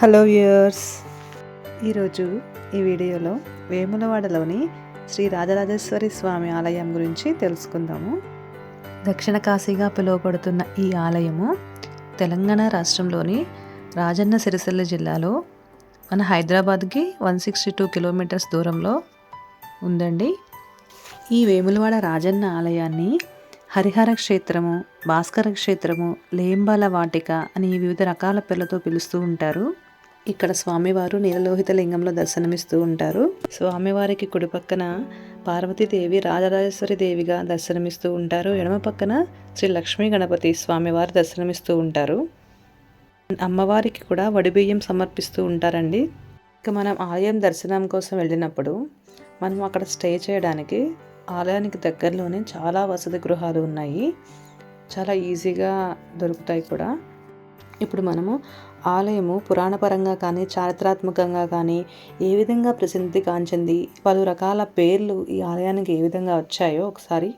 Hello viewers. ఈరోజు ఈ వీడియోలో వేములవాడలోని శ్రీ రాజరాజేశ్వరి స్వామి ఆలయం గురించి తెలుసుకుందాము. దక్షిణ కాశీగా పిలువబడుతున్న ఈ ఆలయము తెలంగాణ రాష్ట్రంలోని రాజన్న సిరిసిల్ల జిల్లాలో మన హైదరాబాద్కి వన్ సిక్స్టీ టూ కిలోమీటర్స్ దూరంలో ఉందండి. ఈ వేములవాడ రాజన్న ఆలయాన్ని హరిహర క్షేత్రము భాస్కర క్షేత్రము లేంబాల వాటిక అని వివిధ రకాల పేర్లతో పిలుస్తూ ఉంటారు. ఇక్కడ స్వామివారు నీలలోహిత లింగంలో దర్శనమిస్తూ ఉంటారు. స్వామివారికి కుడి పక్కన పార్వతీదేవి రాజరాజేశ్వరి దేవిగా దర్శనమిస్తూ ఉంటారు. ఎడమ పక్కన శ్రీ లక్ష్మీ గణపతి స్వామివారు దర్శనమిస్తూ ఉంటారు. అమ్మవారికి కూడా వడిబియ్యం సమర్పిస్తూ ఉంటారండి. ఇక మనం ఆలయం దర్శనం కోసం వెళ్ళినప్పుడు మనం అక్కడ స్టే చేయడానికి ఆలయానికి దగ్గరలోనే చాలా వసతి గృహాలు ఉన్నాయి. చాలా ఈజీగా దొరుకుతాయి కూడా. ఇప్పుడు మనము ఆలయము పురాణపరంగా కానీ చారిత్రాత్మకంగా కానీ ఏ విధంగా ప్రసిద్ధి కాంచింది పలు రకాల పేర్లు ఈ ఆలయానికి ఏ విధంగా వచ్చాయో ఒకసారి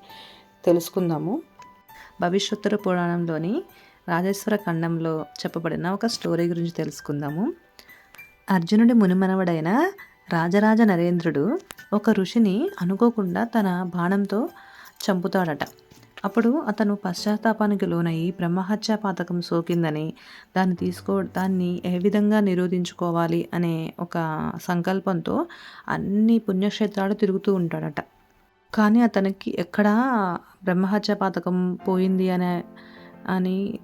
తెలుసుకుందాము. భవిష్యోత్తర పురాణంలోని రాజేశ్వర ఖండంలో చెప్పబడిన ఒక స్టోరీ గురించి తెలుసుకుందాము. అర్జునుడి మునిమనవడైన రాజరాజ నరేంద్రుడు ఒక ఋషిని అనుకోకుండా తన బాణంతో చంపుతాడట. అప్పుడు అతను పశ్చాత్తాపానికి లోనయ్యి బ్రహ్మహత్య పాతకం సోకిందని దాన్ని తీసుకో దాన్ని ఏ విధంగా నిరోధించుకోవాలి అనే ఒక సంకల్పంతో అన్ని పుణ్యక్షేత్రాలు తిరుగుతూ ఉంటాడట. కానీ అతనికి ఎక్కడా బ్రహ్మహత్య పాతకం పోయింది అనే అని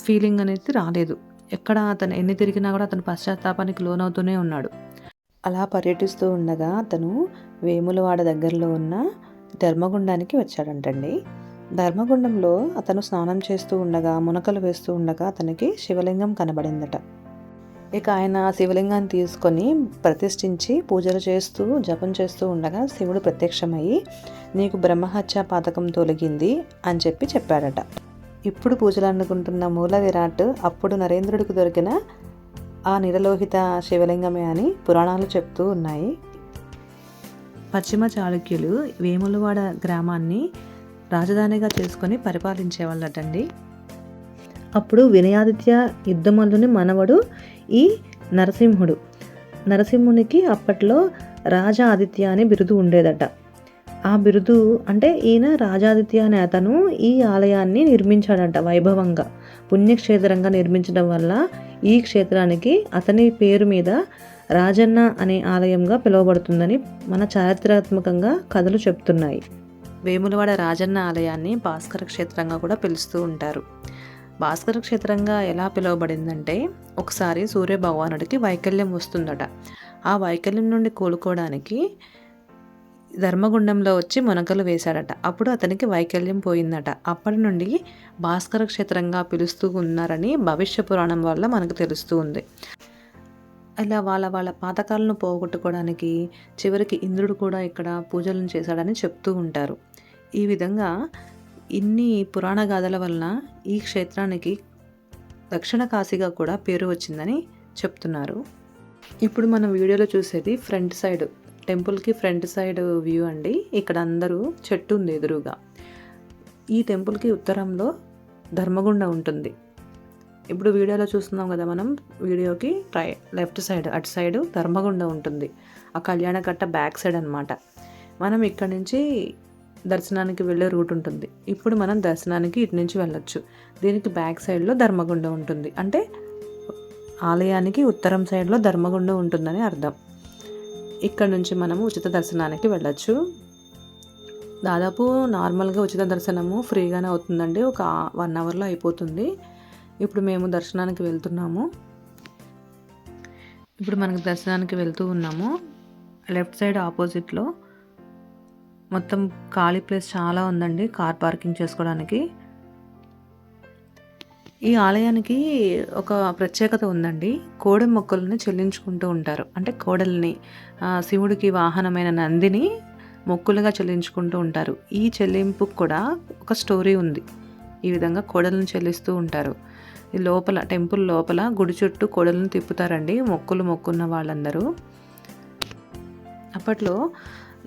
ఫీలింగ్ అనేది రాలేదు. ఎక్కడ అతను ఎన్ని తిరిగినా కూడా అతను పశ్చాత్తాపానికి లోనవుతూనే ఉన్నాడు. అలా పర్యటిస్తూ ఉండగా అతను వేములవాడ దగ్గరలో ఉన్న ధర్మగుండానికి వచ్చాడంటండి. ధర్మగుండంలో అతను స్నానం చేస్తూ ఉండగా మునకలు వేస్తూ ఉండగా అతనికి శివలింగం కనబడిందట. ఇక ఆయన శివలింగాన్ని తీసుకొని ప్రతిష్ఠించి పూజలు చేస్తూ జపం చేస్తూ ఉండగా శివుడు ప్రత్యక్షమయ్యి నీకు బ్రహ్మహత్య పాతకం తొలగింది అని చెప్పి చెప్పాడట. ఇప్పుడు పూజలు అనుకుంటున్న మూల విరాట్ అప్పుడు నరేంద్రుడికి దొరికిన ఆ నిరలోహిత శివలింగమే అని పురాణాలు చెప్తూ ఉన్నాయి. పశ్చిమ చాళుక్యులు వేములవాడ గ్రామాన్ని రాజధానిగా చేసుకొని పరిపాలించేవాళ్ళటండి. అప్పుడు వినయాదిత్య యుద్ధమల్లుని మనవడు ఈ నరసింహుడు. నరసింహునికి అప్పట్లో రాజా ఆదిత్య అనే బిరుదు ఉండేదట. ఆ బిరుదు అంటే ఈయన రాజాదిత్య అనే అతను ఈ ఆలయాన్ని నిర్మించాడంట వైభవంగా. పుణ్యక్షేత్రంగా నిర్మించడం వల్ల ఈ క్షేత్రానికి అతని పేరు మీద రాజన్న అనే ఆలయంగా పిలువబడుతుందని మన చారిత్రాత్మకంగా కథలు చెప్తున్నాయి. వేములవాడ రాజన్న ఆలయాన్ని భాస్కర క్షేత్రంగా కూడా పిలుస్తూ ఉంటారు. భాస్కర క్షేత్రంగా ఎలా పిలువబడిందంటే ఒకసారి సూర్య భగవానుడికి వైకల్యం వస్తుందట. ఆ వైకల్యం నుండి కోలుకోవడానికి ధర్మగుండంలో వచ్చి మునకలు వేశాడట అప్పుడు అతనికి వైకల్యం పోయిందట. అప్పటి నుండి భాస్కర క్షేత్రంగా పిలుస్తూ ఉన్నారని భవిష్య పురాణం వల్ల మనకు తెలుస్తూ ఉంది. ఇలా వాళ్ళ వాళ్ళ పాతకాలను పోగొట్టుకోవడానికి చివరికి ఇంద్రుడు కూడా ఇక్కడ పూజలను చేశాడని చెప్తూ ఉంటారు. ఈ విధంగా ఇన్ని పురాణ గాథల వలన ఈ క్షేత్రానికి దక్షిణ కాశీగా కూడా పేరు వచ్చిందని చెప్తున్నారు. ఇప్పుడు మనం వీడియోలో చూసేది ఫ్రంట్ సైడ్ టెంపుల్కి ఫ్రంట్ సైడ్ వ్యూ అండి. ఇక్కడ అందరూ చెట్టు ఉంది ఎదురుగా. ఈ టెంపుల్కి ఉత్తరంలో ధర్మగుండ ఉంటుంది. ఇప్పుడు వీడియోలో చూస్తున్నాం కదా మనం వీడియోకి రై లెఫ్ట్ సైడ్ అటు సైడ్ ధర్మగుండ ఉంటుంది. ఆ కళ్యాణకట్ట బ్యాక్ సైడ్ అనమాట మనం ఇక్కడ నుంచి దర్శనానికి వెళ్ళే రూట్ ఉంటుంది. ఇప్పుడు మనం దర్శనానికి ఇటు నుంచి వెళ్ళొచ్చు. దీనికి బ్యాక్ సైడ్లో ధర్మగుండ ఉంటుంది. అంటే ఆలయానికి ఉత్తరం సైడ్లో ధర్మగుండ ఉంటుందని అర్థం. ఇక్కడ నుంచి మనము ఉచిత దర్శనానికి వెళ్ళచ్చు. దాదాపు నార్మల్గా ఉచిత దర్శనము ఫ్రీగానే అవుతుందండి. ఒక వన్ అవర్లో అయిపోతుంది. ఇప్పుడు మేము దర్శనానికి వెళ్తున్నాము. ఇప్పుడు మనకు దర్శనానికి వెళ్తూ ఉన్నాము. లెఫ్ట్ సైడ్ ఆపోజిట్లో. మొత్తం ఖాళీ ప్లేస్ చాలా ఉందండి. కార్ పార్కింగ్ చేసుకోవడానికి. ఈ ఆలయానికి ఒక ప్రత్యేకత ఉందండి. కోడె మొక్కలని చెల్లించుకుంటూ ఉంటారు. అంటే కోడల్ని శివుడికి వాహనమైన నందిని మొక్కులుగా చెల్లించుకుంటూ ఉంటారు. ఈ చెల్లింపుకు కూడా ఒక స్టోరీ ఉంది. ఈ విధంగా కోడలను చెల్లిస్తూ ఉంటారు. ఈ లోపల టెంపుల్ లోపల గుడి చుట్టూ కోడలను తిప్పుతారండి. మొక్కులు మొక్కున్న వాళ్ళందరూ. అప్పట్లో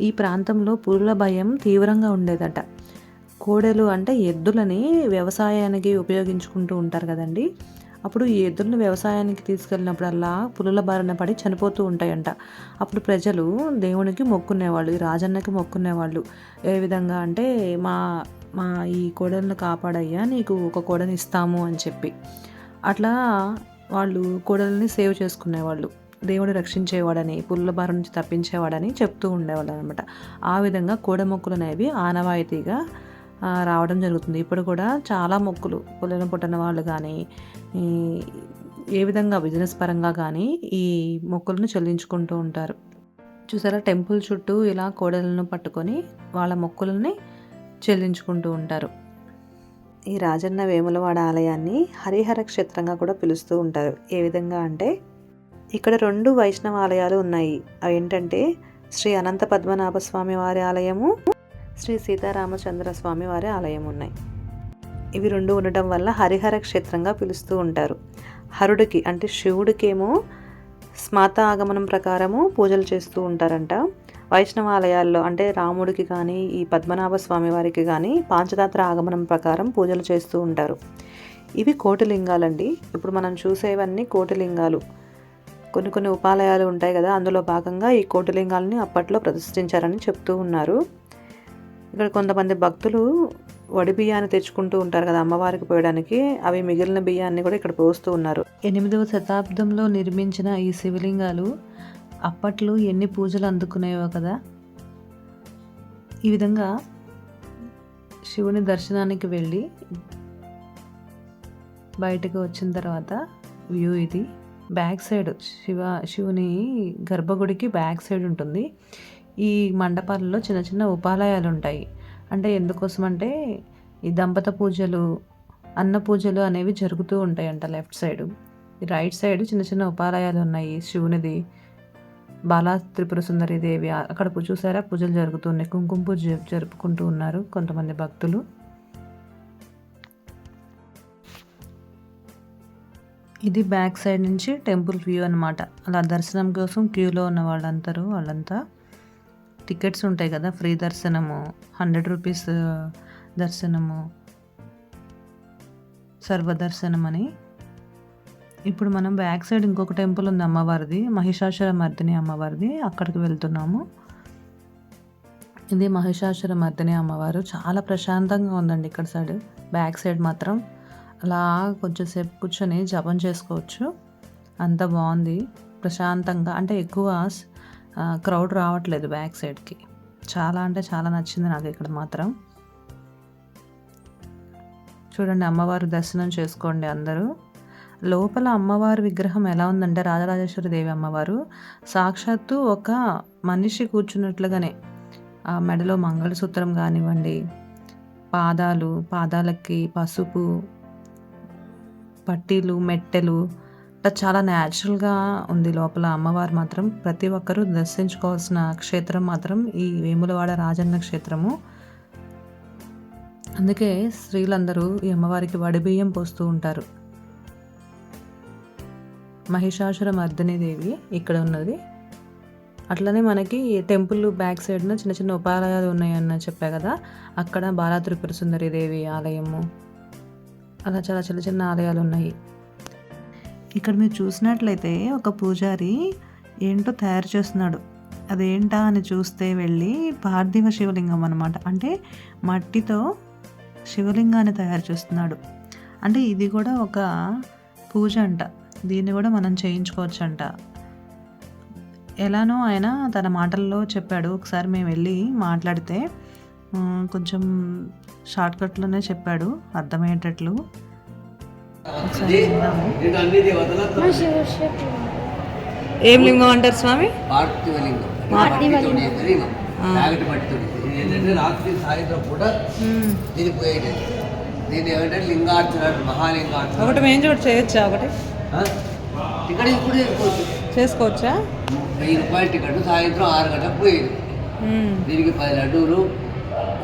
ఈ ప్రాంతంలో పురుల భయం తీవ్రంగా ఉండేదట. కోడెలు అంటే ఎద్దులని వ్యవసాయానికి ఉపయోగించుకుంటూ ఉంటారు కదండి. అప్పుడు ఈ ఎద్దులను వ్యవసాయానికి తీసుకెళ్ళినప్పుడల్లా పులుల బారిన పడి చనిపోతూ ఉంటాయంట. అప్పుడు ప్రజలు దేవునికి మొక్కునేవాళ్ళు ఈ రాజన్నకి మొక్కునేవాళ్ళు. ఏ విధంగా అంటే మా మా ఈ కోడలను కాపాడయ్యా నీకు ఒక కోడని ఇస్తాము అని చెప్పి. అట్లా వాళ్ళు కోడల్ని సేవ్ చేసుకునేవాళ్ళు. దేవుడు రక్షించేవాడని పుల్ల బారి నుంచి తప్పించేవాడని చెప్తూ ఉండేవాళ్ళు అనమాట ఆ విధంగా కోడ మొక్కలు అనేవి ఆనవాయితీగా రావడం జరుగుతుంది. ఇప్పుడు కూడా చాలా మొక్కులు పుల్లని పుట్టిన వాళ్ళు కానీ ఈ ఏ విధంగా బిజినెస్ పరంగా కానీ ఈ మొక్కులను చెల్లించుకుంటూ ఉంటారు. చూసారా? టెంపుల్ చుట్టూ ఇలా కోడలను పట్టుకొని వాళ్ళ మొక్కులని చెల్లించుకుంటూ ఉంటారు. ఈ రాజన్న వేములవాడ ఆలయాన్ని హరిహర క్షేత్రంగా కూడా పిలుస్తూ ఉంటారు. ఏ విధంగా అంటే ఇక్కడ రెండు వైష్ణవ ఆలయాలు ఉన్నాయి. అవి ఏంటంటే శ్రీ అనంత పద్మనాభ స్వామి వారి ఆలయము శ్రీ సీతారామచంద్ర స్వామి వారి ఆలయం ఉన్నాయి. ఇవి రెండు ఉండటం వల్ల హరిహర క్షేత్రంగా పిలుస్తూ ఉంటారు. హరుడికి అంటే శివుడికేమో స్మాత ఆగమనం ప్రకారము పూజలు చేస్తూ ఉంటారంట. వైష్ణవ ఆలయాల్లో అంటే రాముడికి కానీ ఈ పద్మనాభ స్వామి వారికి కానీ పాంచదాత్ర ఆగమనం ప్రకారం పూజలు చేస్తూ ఉంటారు. ఇవి కోటిలింగాలండి ఇప్పుడు మనం చూసేవన్నీ కోటిలింగాలు కొన్ని కొన్ని ఉపాలయాలు ఉంటాయి కదా అందులో భాగంగా ఈ కోటిలింగాలని అప్పట్లో ప్రతిష్ఠించారని చెప్తూ ఉన్నారు. ఇక్కడ కొంతమంది భక్తులు వడి బియ్యాన్ని తెచ్చుకుంటూ ఉంటారు కదా అమ్మవారికి పోయడానికి. అవి మిగిలిన బియ్యాన్ని కూడా ఇక్కడ పోస్తూ ఉన్నారు. ఎనిమిదవ శతాబ్దంలో నిర్మించిన ఈ శివలింగాలు అప్పట్లో ఎన్ని పూజలు అందుకునేవో కదా. ఈ విధంగా శివుని దర్శనానికి వెళ్ళి బయటకు వచ్చిన తర్వాత వ్యూ ఇది. బ్యాక్ సైడ్ శివ శివుని గర్భగుడికి బ్యాక్ సైడ్ ఉంటుంది. ఈ మండపాలలో చిన్న చిన్న ఉపాలయాలు ఉంటాయి అంటే ఎందుకోసం అంటే ఈ దంపత పూజలు అన్న పూజలు అనేవి జరుగుతూ ఉంటాయంట లెఫ్ట్ సైడ్. రైట్ సైడ్ చిన్న చిన్న ఉపాలయాలు ఉన్నాయి శివునిది బాలా త్రిపుర సుందరి దేవి. అక్కడ చూసారా? పూజలు జరుగుతున్నాయి. కుంకుమ పూజ జ- జరుపుకుంటూ ఉన్నారు కొంతమంది భక్తులు. ఇది బ్యాక్ సైడ్ నుంచి టెంపుల్ వ్యూ అనమాట అలా దర్శనం కోసం క్యూలో ఉన్న వాళ్ళందరూ వాళ్ళంతా టికెట్స్ ఉంటాయి కదా ఫ్రీ దర్శనము హండ్రెడ్ రూపీస్ దర్శనము సర్వదర్శనం అని ఇప్పుడు మనం బ్యాక్ సైడ్ ఇంకొక టెంపుల్ ఉంది అమ్మవారిది మహిషాసుర మర్దిని అమ్మవారిది అక్కడికి వెళ్తున్నాము. ఇది మహిషాసుర మర్దిని అమ్మవారు చాలా ప్రశాంతంగా ఉందండి ఇక్కడ సైడ్ బ్యాక్ సైడ్ మాత్రం. అలా కొంచెంసేపు కూర్చొని జపం చేసుకోవచ్చు అంత బాగుంది ప్రశాంతంగా అంటే ఎక్కువ క్రౌడ్ రావట్లేదు బ్యాక్ సైడ్కి చాలా అంటే చాలా నచ్చింది నాకు ఇక్కడ మాత్రం. చూడండి అమ్మవారు దర్శనం చేసుకోండి అందరూ. లోపల అమ్మవారి విగ్రహం ఎలా ఉందంటే రాజరాజేశ్వరి దేవి అమ్మవారు. సాక్షాత్తు ఒక మనిషి కూర్చున్నట్లుగానే ఆ మెడలో మంగళసూత్రం కానివ్వండి పాదాలు పాదాలకి పసుపు పట్టీలు మెట్టెలు ఇట్లా చాలా న్యాచురల్గా ఉంది లోపల అమ్మవారు మాత్రం. ప్రతి ఒక్కరూ దర్శించుకోవాల్సిన క్షేత్రం మాత్రం ఈ వేములవాడ రాజన్న క్షేత్రము. అందుకే స్త్రీలందరూ ఈ అమ్మవారికి వడిబియ్యం పోస్తూ ఉంటారు. మహిషాసుర మర్దిని దేవి ఇక్కడ ఉన్నది. అట్లనే మనకి టెంపుల్ బ్యాక్ సైడ్న చిన్న చిన్న ఉపాలయాలు ఉన్నాయన్న చెప్పా కదా. అక్కడ బాలా త్రిపుర సుందరి దేవి ఆలయము. అలా చాలా చిన్న చిన్న ఆలయాలు ఉన్నాయి. ఇక్కడ మీరు చూసినట్లయితే ఒక పూజారి ఏంటో తయారు చేస్తున్నాడు. అదేంటా అని చూస్తే వెళ్ళి పార్థివ శివలింగం అనమాట అంటే మట్టితో శివలింగాన్ని తయారు చేస్తున్నాడు. అంటే ఇది కూడా ఒక పూజ అంట. దీన్ని కూడా మనం చేయించుకోవచ్చు అంట ఎలానో ఆయన తన మాటల్లో చెప్పాడు. ఒకసారి మేము వెళ్ళి మాట్లాడితే కొంచెం షార్ట్కట్లోనే చెప్పాడు. అర్థమయ్యేటట్లు ఏం లింగం అంటారు స్వామి? ఏంటంటే రాత్రి సాయంత్రం పూట దీన్ని పోయేది. దీన్ని ఏమంటే లింగార్చన మహాలింగార్చన ఒకటి మేము చోటు చేయొచ్చా ఒకటి? టికెట్ ఇప్పుడు చేసుకోవచ్చు చేసుకోవచ్చా? వెయ్యి రూపాయల టికెట్. సాయంత్రం ఆరు గంటలకు పోయేది. దీనికి పది లడ్డూలు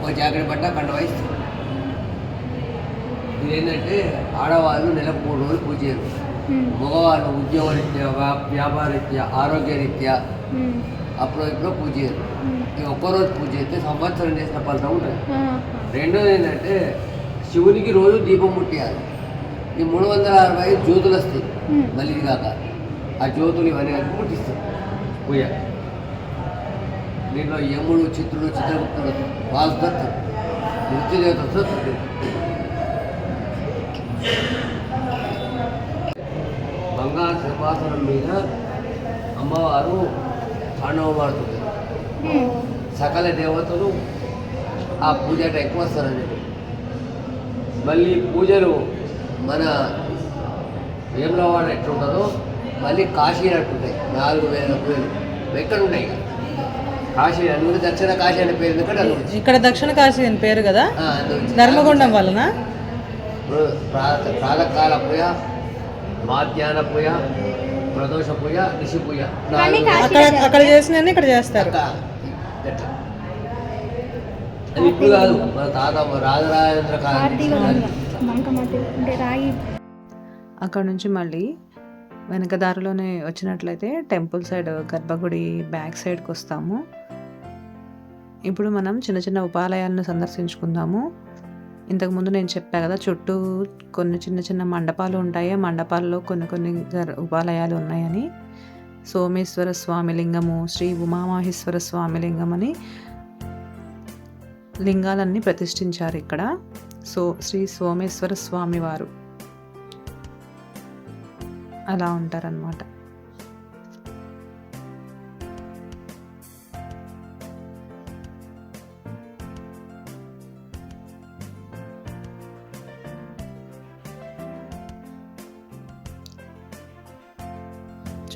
ఒక జాకెట్ పట్ట కండ వయసు. ఏంటంటే ఆడవాళ్ళు నెలకు మూడు రోజులు పూజ చేయరు. మగవాళ్ళు ఉద్యోగరీత్యా వ్యా- వ్యాపారరీత్యా ఆరోగ్యరీత్యా అప్పుడు ఇప్పుడు పూజ చేయరు. ఈ ఒక్కరోజు పూజ చేస్తే సంవత్సరం చేసిన ఫలితం ఉంటుంది. రెండోది ఏంటంటే శివునికి రోజు దీపం ముట్టియాలి. ఈ మూడు వందల అరవై ఐదు జ్యోతులు వస్తాయి మళ్ళీ కాక. ఆ జ్యోతులు ఇవన్నీ కలిపి ముట్టిస్తాం పూజ. దీంట్లో యముడు చిత్రుడు చిత్రగుప్తుడు వాసుదత్తు మృత్యుదేవత బంగారు సింహాసనం మీద అమ్మవారు తాండవమాడుతుంది సకల దేవతలు ఆ పూజ ఎక్కువ వస్తారని మళ్ళీ పూజలు మన వేములవాడ ఎట్లుంటుందో మళ్ళీ కాశీ అట్టుంటాయి నాలుగు వేల పూజలు ఎక్కడ ఉంటాయి ఇక. కాశీ అందుకు దక్షిణ కాశీ అనే పేరు ఎందుకంటే. ఇక్కడ దక్షిణ కాశీ అని పేరు కదా. ధర్మగుండం వలన ప్రాతకాల పూజ మాధ్యాహ్న పూజ ప్రదోష పూజ ఋషి పూజ. అక్కడ అక్కడ చేసిన ఇక్కడ చేస్తారు? అది ఇప్పుడు కాదు మన తాత రాజరాజేంద్ర కాలం అక్కడ నుంచి మళ్ళీ వెనక దారిలోనే వచ్చినట్లయితే టెంపుల్ సైడ్ గర్భగుడి బ్యాక్ సైడ్కి వస్తాము. ఇప్పుడు మనం చిన్న చిన్న ఉపాలయాలను సందర్శించుకుందాము. ఇంతకుముందు నేను చెప్పా కదా చుట్టూ కొన్ని చిన్న చిన్న మండపాలు ఉంటాయి. ఆ మండపాల్లో కొన్ని కొన్ని ఉపాలయాలు ఉన్నాయని. సోమేశ్వర స్వామి లింగము శ్రీ ఉమామహేశ్వర స్వామి లింగం అని లింగాలన్నీ ప్రతిష్ఠించారు ఇక్కడ. సో శ్రీ సోమేశ్వర స్వామి వారు అలా ఉంటారనమాట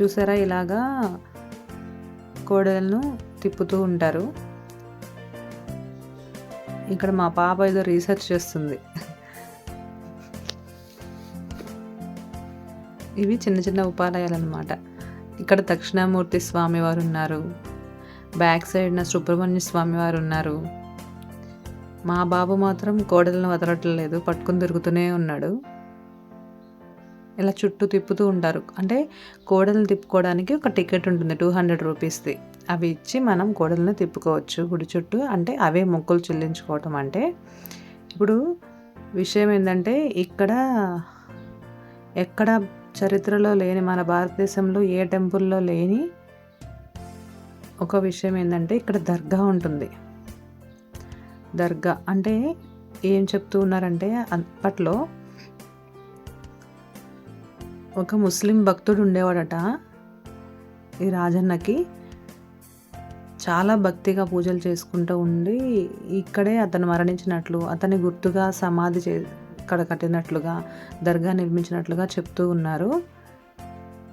చూసారా? ఇలాగా కోడలను తిప్పుతూ ఉంటారు. ఇక్కడ మా పాప ఏదో రీసెర్చ్ చేస్తుంది. ఇవి చిన్న చిన్న ఉపాలయాలు అనమాట ఇక్కడ దక్షిణామూర్తి స్వామివారు ఉన్నారు బ్యాక్ సైడ్న సుబ్రహ్మణ్య స్వామి వారు ఉన్నారు మా బాబు మాత్రం కోడలను వదలట్లేదు. పట్టుకుని తిరుగుతూనే ఉన్నాడు. ఇలా చుట్టూ తిప్పుతూ ఉంటారు. అంటే కోడలను తిప్పుకోవడానికి ఒక టికెట్ ఉంటుంది టూ హండ్రెడ్ రూపీస్ది. అవి ఇచ్చి మనం కోడలను తిప్పుకోవచ్చు గుడి చుట్టూ. అంటే అవే మొక్కులు చెల్లించుకోవటం అంటే. ఇప్పుడు విషయం ఏంటంటే ఇక్కడ ఎక్కడ చరిత్రలో లేని మన భారతదేశంలో ఏ టెంపుల్లో లేని ఒక విషయం ఏంటంటే ఇక్కడ దర్గా ఉంటుంది. దర్గా అంటే ఏం చెప్తూ ఉన్నారంటే అప్పట్లో ఒక ముస్లిం భక్తుడు ఉండేవాడట ఈ రాజన్నకి. చాలా భక్తిగా పూజలు చేసుకుంటూ ఉండి ఇక్కడే అతను మరణించినట్లు అతని గుర్తుగా సమాధి చే ఇక్కడ కట్టినట్లుగా దర్గా నిర్మించినట్లుగా చెప్తూ ఉన్నారు.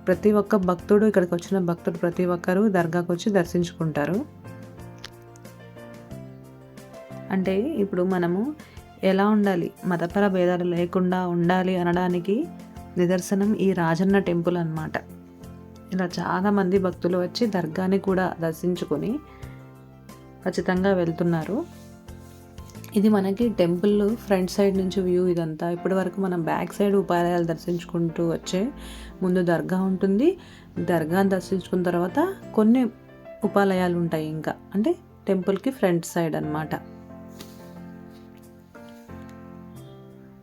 ప్రతి ఒక్క భక్తుడు ఇక్కడికి వచ్చిన భక్తుడు ప్రతి ఒక్కరూ దర్గాకు వచ్చి దర్శించుకుంటారు. అంటే ఇప్పుడు మనము ఎలా ఉండాలి? మతపర భేదాలు లేకుండా ఉండాలి అనడానికి నిదర్శనం ఈ రాజన్న టెంపుల్ అన్నమాట. ఇలా చాలామంది భక్తులు వచ్చి దర్గాని కూడా దర్శించుకొని ఖచ్చితంగా వెళ్తున్నారు. ఇది మనకి టెంపుల్ ఫ్రంట్ సైడ్ నుంచి వ్యూ ఇదంతా. ఇప్పటి వరకు మనం బ్యాక్ సైడ్ ఉపాలయాలు దర్శించుకుంటూ వచ్చే ముందు దర్గా ఉంటుంది. దర్గాను దర్శించుకున్న తర్వాత కొన్ని ఉపాలయాలు ఉంటాయి ఇంకా. అంటే టెంపుల్కి ఫ్రంట్ సైడ్ అన్నమాట.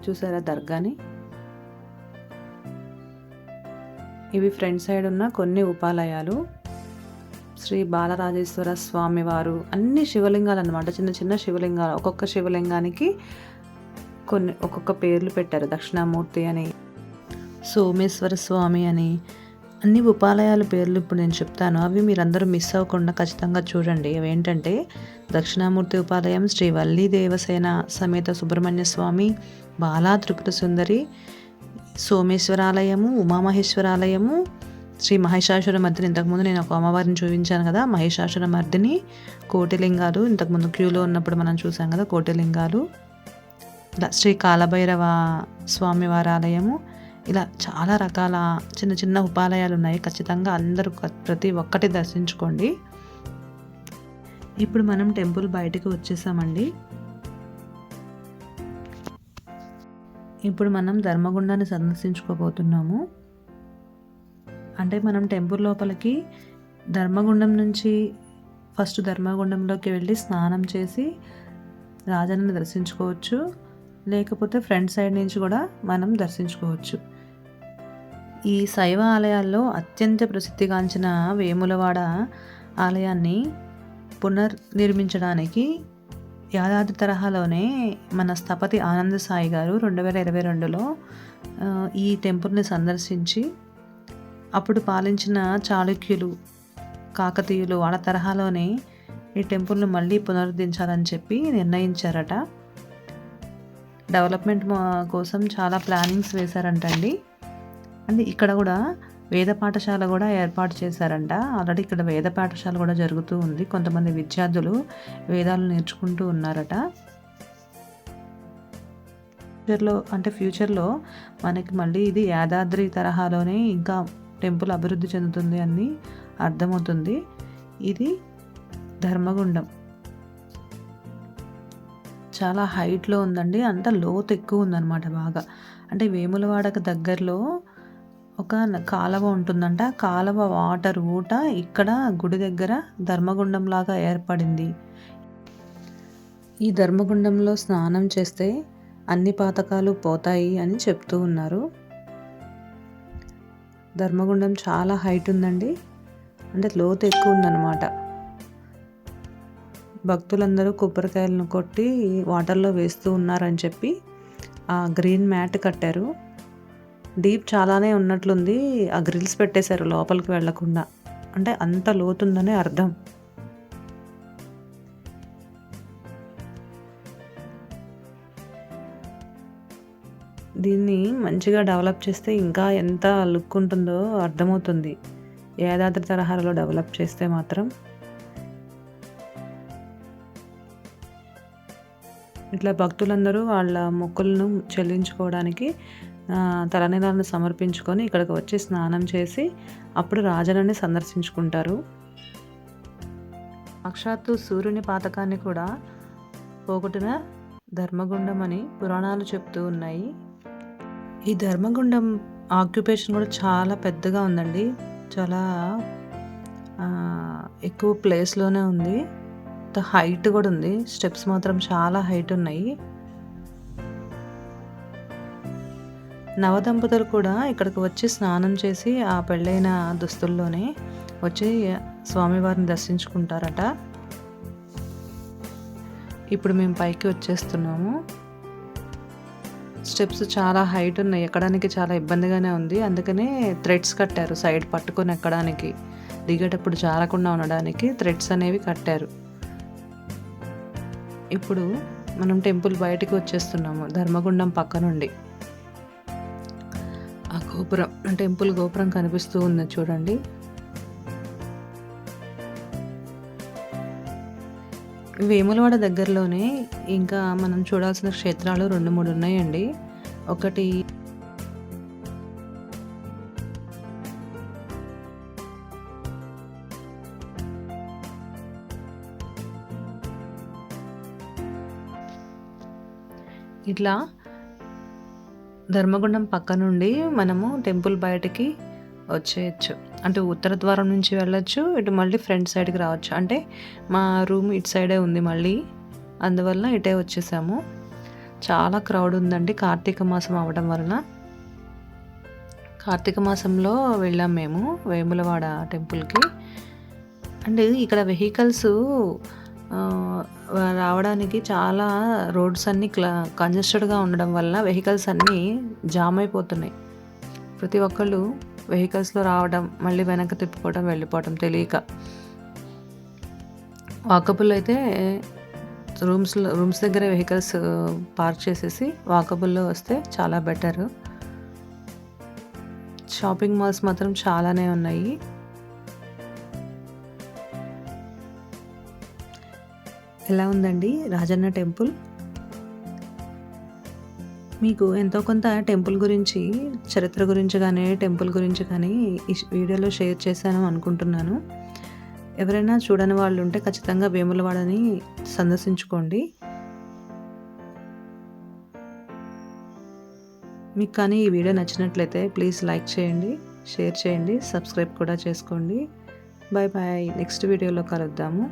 చూసారా దర్గాని? ఇవి ఫ్రంట్ సైడ్ ఉన్న కొన్ని ఉపాలయాలు. శ్రీ బాలరాజేశ్వర స్వామి వారు అన్ని శివలింగాలు అనమాట చిన్న చిన్న శివలింగాలు. ఒక్కొక్క శివలింగానికి కొన్ని ఒక్కొక్క పేర్లు పెట్టారు. దక్షిణామూర్తి అని సోమేశ్వర స్వామి అని అన్ని ఉపాలయాల పేర్లు ఇప్పుడు నేను చెప్తాను. అవి మీరందరూ మిస్ అవ్వకుండా ఖచ్చితంగా చూడండి. అవి ఏంటంటే దక్షిణామూర్తి ఉపాలయం శ్రీ వల్లి దేవసేన సమేత సుబ్రహ్మణ్య స్వామి బాలా త్రిపుర సుందరి సోమేశ్వరాలయము ఉమామహేశ్వరాలయము శ్రీ మహేషాసుర మర్దిని. ఇంతకుముందు నేను ఒక అమ్మవారిని చూపించాను కదా మహేషాసుర మర్దిని. కోటిలింగాలు ఇంతకుముందు క్యూలో ఉన్నప్పుడు మనం చూసాం కదా కోటిలింగాలు. ఇలా శ్రీ కాలభైరవ స్వామివారి ఆలయము ఇలా చాలా రకాల చిన్న చిన్న ఉపాలయాలు ఉన్నాయి. ఖచ్చితంగా అందరూ ప్రతి ఒక్కటి దర్శించుకోండి. ఇప్పుడు మనం టెంపుల్ బయటకు వచ్చేసామండి. ఇప్పుడు మనం ధర్మగుండాన్ని సందర్శించుకోబోతున్నాము. అంటే మనం టెంపుల్ లోపలికి ధర్మగుండం నుంచి ఫస్ట్ ధర్మగుండంలోకి వెళ్ళి స్నానం చేసి రాజన్నని దర్శించుకోవచ్చు. లేకపోతే ఫ్రంట్ సైడ్ నుంచి కూడా మనం దర్శించుకోవచ్చు. ఈ శైవ ఆలయాల్లో అత్యంత ప్రసిద్ధిగాంచిన వేములవాడ ఆలయాన్ని పునర్నిర్మించడానికి యాదాద్రి తరహాలోనే మన స్థపతి ఆనంద సాయి గారు రెండు వేల ఇరవై రెండులో ఈ టెంపుల్ని సందర్శించి అప్పుడు పాలించిన చాళుక్యులు కాకతీయులు వాళ్ళ తరహాలోనే ఈ టెంపుల్ను మళ్ళీ పునరుద్ధరించాలని చెప్పి నిర్ణయించారట. డెవలప్మెంట్ కోసం చాలా ప్లానింగ్స్ వేశారంటండి. అండ్ ఇక్కడ కూడా వేద పాఠశాల కూడా ఏర్పాటు చేశారంట. ఆల్రెడీ ఇక్కడ వేద పాఠశాల కూడా జరుగుతూ ఉంది. కొంతమంది విద్యార్థులు వేదాలు నేర్చుకుంటూ ఉన్నారట. ఫ్యూచర్లో అంటే ఫ్యూచర్లో మనకి మళ్ళీ ఇది యాదాద్రి తరహాలోనే ఇంకా టెంపుల్ అభివృద్ధి చెందుతుంది అని అర్థమవుతుంది. ఇది ధర్మగుండం. చాలా హైట్లో ఉందండి. అంత లోతు ఎక్కువ ఉందన్నమాట బాగా. అంటే వేములవాడకు దగ్గరలో ఒక కాలవ కాలువ ఉంటుందంట. కాలవ కాలువ వాటర్ ఊట ఇక్కడ గుడి దగ్గర ధర్మగుండం లాగా ఏర్పడింది. ఈ ధర్మగుండంలో స్నానం చేస్తే అన్ని పాతకాలు పోతాయి అని చెప్తూ ఉన్నారు. ధర్మగుండం చాలా హైట్ ఉందండి. అంటే లోతు ఎక్కువ ఉందన్నమాట. భక్తులందరూ కొబ్బరికాయలను కొట్టి వాటర్లో వేస్తూ ఉన్నారని చెప్పి ఆ గ్రీన్ మ్యాట్ కట్టారు. డీప్ చాలానే ఉన్నట్లుంది. ఆ గ్రిల్స్ పెట్టేశారు లోపలికి వెళ్ళకుండా అంటే అంత లోతుందని అర్థం. దీన్ని మంచిగా డెవలప్ చేస్తే ఇంకా ఎంత లుక్ ఉంటుందో అర్థమవుతుంది. యాదాద్రి తరహాలో డెవలప్ చేస్తే మాత్రం. ఇట్లా భక్తులందరూ వాళ్ళ మొక్కులను చెల్లించుకోవడానికి తలనీలను సమర్పించుకొని ఇక్కడికి వచ్చి స్నానం చేసి అప్పుడు రాజనని సందర్శించుకుంటారు. సాక్షాత్తు సూర్యుని పాతకాన్ని కూడా పోగొట్టిన ధర్మగుండం అని పురాణాలు చెప్తూ ఉన్నాయి. ఈ ధర్మగుండం ఆక్యుపేషన్ కూడా చాలా పెద్దగా ఉందండి. చాలా ఎక్కువ ప్లేస్లోనే ఉంది. హైట్ కూడా ఉంది. స్టెప్స్ మాత్రం చాలా హైట్ ఉన్నాయి. నవదంపతులు కూడా ఇక్కడికి వచ్చి స్నానం చేసి ఆ పెళ్ళైన దుస్తుల్లోనే వచ్చి స్వామివారిని దర్శించుకుంటారట. ఇప్పుడు మేము పైకి వచ్చేస్తున్నాము. స్టెప్స్ చాలా హైట్ ఉన్నాయి. ఎక్కడానికి చాలా ఇబ్బందిగానే ఉంది. అందుకనే థ్రెడ్స్ కట్టారు సైడ్ పట్టుకొని ఎక్కడానికి. దిగేటప్పుడు జారకుండా ఉండడానికి థ్రెడ్స్ అనేవి కట్టారు. ఇప్పుడు మనం టెంపుల్ బయటకు వచ్చేస్తున్నాము. ధర్మగుండం పక్క నుండి. గోపురం టెంపుల్ గోపురం కనిపిస్తూ ఉంది చూడండి. వేములవాడ దగ్గరలోనే ఇంకా మనం చూడాల్సిన క్షేత్రాలు రెండు మూడు ఉన్నాయండి. ఒకటి ఇట్లా ధర్మగుండం పక్క నుండి మనము టెంపుల్ బయటికి వచ్చేయచ్చు. అంటే ఉత్తర ద్వారం నుంచి వెళ్ళొచ్చు ఇటు మళ్ళీ ఫ్రంట్ సైడ్కి రావచ్చు. అంటే మా రూమ్ ఇటు సైడే ఉంది మళ్ళీ అందువల్ల ఇటే వచ్చేసాము. చాలా క్రౌడ్ ఉందండి కార్తీక మాసం అవడం వలన. కార్తీక మాసంలో వెళ్ళాం మేము వేములవాడ టెంపుల్కి. అండ్ ఇక్కడ వెహికల్స్ రావడానికి చాలా రోడ్స్ అన్నీ క్లా కంజెస్టెడ్గా ఉండడం వల్ల వెహికల్స్ అన్నీ జామ్ అయిపోతున్నాయి ప్రతి ఒక్కళ్ళు వెహికల్స్లో రావడం మళ్ళీ వెనక తిప్పుకోవడం వెళ్ళిపోవడం తెలియక. వాకబుల్ అయితే రూమ్స్లో రూమ్స్ దగ్గర వెహికల్స్ పార్క్ చేసేసి వాకబుల్లో వస్తే చాలా బెటర్. షాపింగ్ మాల్స్ మాత్రం చాలానే ఉన్నాయి. ఎలా ఉందండి రాజన్న టెంపుల్? మీకు ఎంతో కొంత టెంపుల్ గురించి చరిత్ర గురించి కానీ టెంపుల్ గురించి కానీ ఈ వీడియోలో షేర్ చేశాను అనుకుంటున్నాను. ఎవరైనా చూడని వాళ్ళు ఉంటే ఖచ్చితంగా వేములవాడని సందర్శించుకోండి. మీకు కానీ ఈ వీడియో నచ్చినట్లయితే ప్లీజ్ లైక్ చేయండి షేర్ చేయండి సబ్స్క్రైబ్ కూడా చేసుకోండి. Bye bye. నెక్స్ట్ వీడియోలో కలుద్దాము.